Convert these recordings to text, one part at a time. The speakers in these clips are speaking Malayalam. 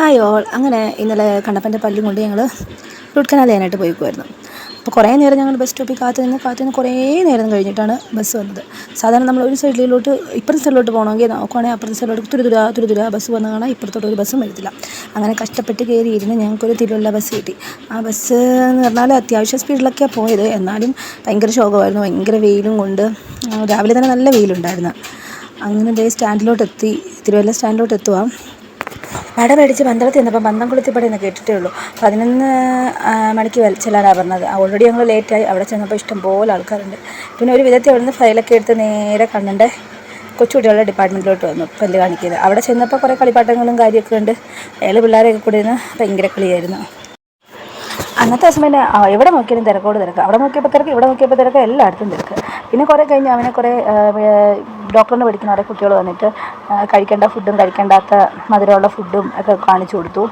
ഹായ് ഓൾ അങ്ങനെ ഇന്നലെ കണ്ണപ്പന്റെ പല്ലും കൊണ്ട് ഞങ്ങൾ റൂട്ട് കനാൽ ചെയ്യാനായിട്ട് പോയിക്കുമായിരുന്നു അപ്പോൾ കുറേ നേരം ഞങ്ങൾ ബസ് സ്റ്റോപ്പിൽ കാത്തു നിന്ന് കാത്തു നിന്ന് കുറേ നേരം കഴിഞ്ഞിട്ടാണ് ബസ് വന്നത്. സാധാരണ നമ്മൾ ഒരു സൈഡിലോട്ട് ഇപ്പുറത്തെ സൈഡിലോട്ട് പോകണമെങ്കിൽ നോക്കുവാണെങ്കിൽ അപ്പുറത്തെ സൈഡിലോട്ട് തുരുതുര തുരുതുര ബസ് വന്ന് കാണാൻ ഇപ്പുറത്തോട്ട് ഒരു ബസ്സും വരത്തില്ല. അങ്ങനെ കഷ്ടപ്പെട്ട് കയറിയിരുന്ന് ഞങ്ങൾക്കൊരു തിരുവല്ല ബസ് കിട്ടി. ആ ബസ് എന്ന് പറഞ്ഞാൽ അത്യാവശ്യം സ്പീഡിലൊക്കെയാണ് പോയത്. എന്നാലും ഭയങ്കര ശോകമായിരുന്നു. ഭയങ്കര വെയിലും കൊണ്ട് രാവിലെ തന്നെ നല്ല വെയിലുണ്ടായിരുന്നു. അങ്ങനെ ദേ സ്റ്റാൻഡിലോട്ട് എത്തി തിരുവല്ല സ്റ്റാൻഡിലോട്ട് എത്തുക വട മേടിച്ച് പന്തളത്ത് ചെന്നപ്പോൾ പന്തംകുളത്തിപ്പടി എന്ന് കേട്ടിട്ടേ ഉള്ളൂ. പതിനൊന്ന് മണിക്ക് ചെല്ലാനാണ് പറഞ്ഞത്. ഓൾറെഡി ഞങ്ങൾ ലേറ്റായി അവിടെ ചെന്നപ്പോൾ ഇഷ്ടം പോലെ ആൾക്കാരുണ്ട്. പിന്നെ ഒരു വിധത്തിൽ അവിടെ നിന്ന് ഫയലൊക്കെ എടുത്ത് നേരെ കണ്ണന്റെ കൊച്ചുകുട്ടികളുടെ ഡിപ്പാർട്ട്മെന്റിലോട്ട് വന്നു. പല്ല് കാണിക്കുന്നത് അവിടെ ചെന്നപ്പോൾ കുറേ കളിപ്പാട്ടങ്ങളും കാര്യമൊക്കെ ഉണ്ട്. അയാൾ പിള്ളേരെയൊക്കെ കൂടി ഇരുന്ന് ഭയങ്കര കളിയായിരുന്നു. അന്നത്തെ ദിവസം പിന്നെ എവിടെ നോക്കിയാലും തിരക്കോട് തിരക്ക്. അവിടെ നോക്കിയപ്പോൾ തിരക്ക് ഇവിടെ നോക്കിയപ്പോൾ തിരക്ക് എല്ലായിടത്തും തിരക്ക്. പിന്നെ കുറേ കഴിഞ്ഞ് അവനെ കുറേ ഡോക്ടറിന് പഠിക്കുന്ന കുറേ കുട്ടികൾ വന്നിട്ട് കഴിക്കേണ്ട ഫുഡും കഴിക്കേണ്ടാത്ത മധുരമുള്ള ഫുഡും ഒക്കെ കാണിച്ചു കൊടുത്തു.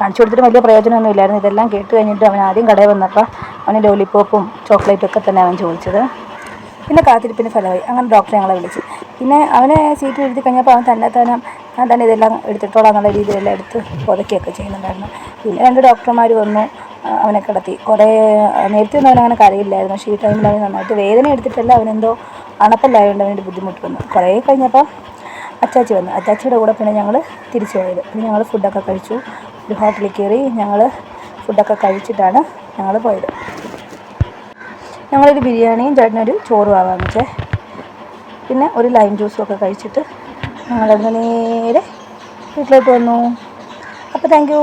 കാണിച്ചു കൊടുത്തിട്ട് വലിയ പ്രയോജനമൊന്നും ഇല്ലായിരുന്നു. ഇതെല്ലാം കേട്ട് കഴിഞ്ഞിട്ട് അവൻ ആദ്യം കടയിൽ വന്നപ്പോൾ അവന് ലോലിപ്പോപ്പും ചോക്ലേറ്റും ഒക്കെ തന്നെ അവൻ ചോദിച്ചത്. പിന്നെ കാത്തിരിപ്പിന് ഫലമായി. അങ്ങനെ ഡോക്ടറെ ഞങ്ങളെ വിളിച്ച്. പിന്നെ അവനെ സീറ്റ് എഴുതി കഴിഞ്ഞപ്പോൾ അവൻ തന്നെ തന്നെ ഞാൻ തന്നെ ഇതെല്ലാം എടുത്തിട്ടോളാം എന്നുള്ള രീതിയിലെല്ലാം എടുത്ത് പുതയ്ക്കുകയൊക്കെ ചെയ്യുന്നുണ്ടായിരുന്നു. പിന്നെ രണ്ട് ഡോക്ടർമാർ വന്നു. അവനെ കിടത്തി. കുറേ നേരത്തെ ഒന്നും അവനങ്ങനെ കരയില്ലായിരുന്നു. പക്ഷേ ഈ ടൈമിൽ അവൻ നന്നായിട്ട് വേദന എടുത്തിട്ടല്ല അവനെന്തോ അണപ്പല്ലായതുകൊണ്ട് അവന്റെ ബുദ്ധിമുട്ട് വന്നു. കുറേ കഴിഞ്ഞപ്പോൾ അച്ചാച്ചി വന്നു. അച്ചാച്ചിയുടെ കൂടെ പിന്നെ ഞങ്ങൾ തിരിച്ചു പോയത്. പിന്നെ ഞങ്ങൾ ഫുഡൊക്കെ കഴിച്ചു. ഒരു ഹോട്ടലിൽ കയറി ഞങ്ങൾ ഫുഡൊക്കെ കഴിച്ചിട്ടാണ് ഞങ്ങൾ പോയത്. ഞങ്ങളൊരു ബിരിയാണിയും ചേട്ടനൊരു ചോറും ആവാന്ന് വെച്ചേ പിന്നെ ഒരു ലൈം ജ്യൂസും ഒക്കെ കഴിച്ചിട്ട് ഞങ്ങളവിടുന്ന് നേരെ വീട്ടിലോട്ട് വന്നു. അപ്പോൾ താങ്ക് യു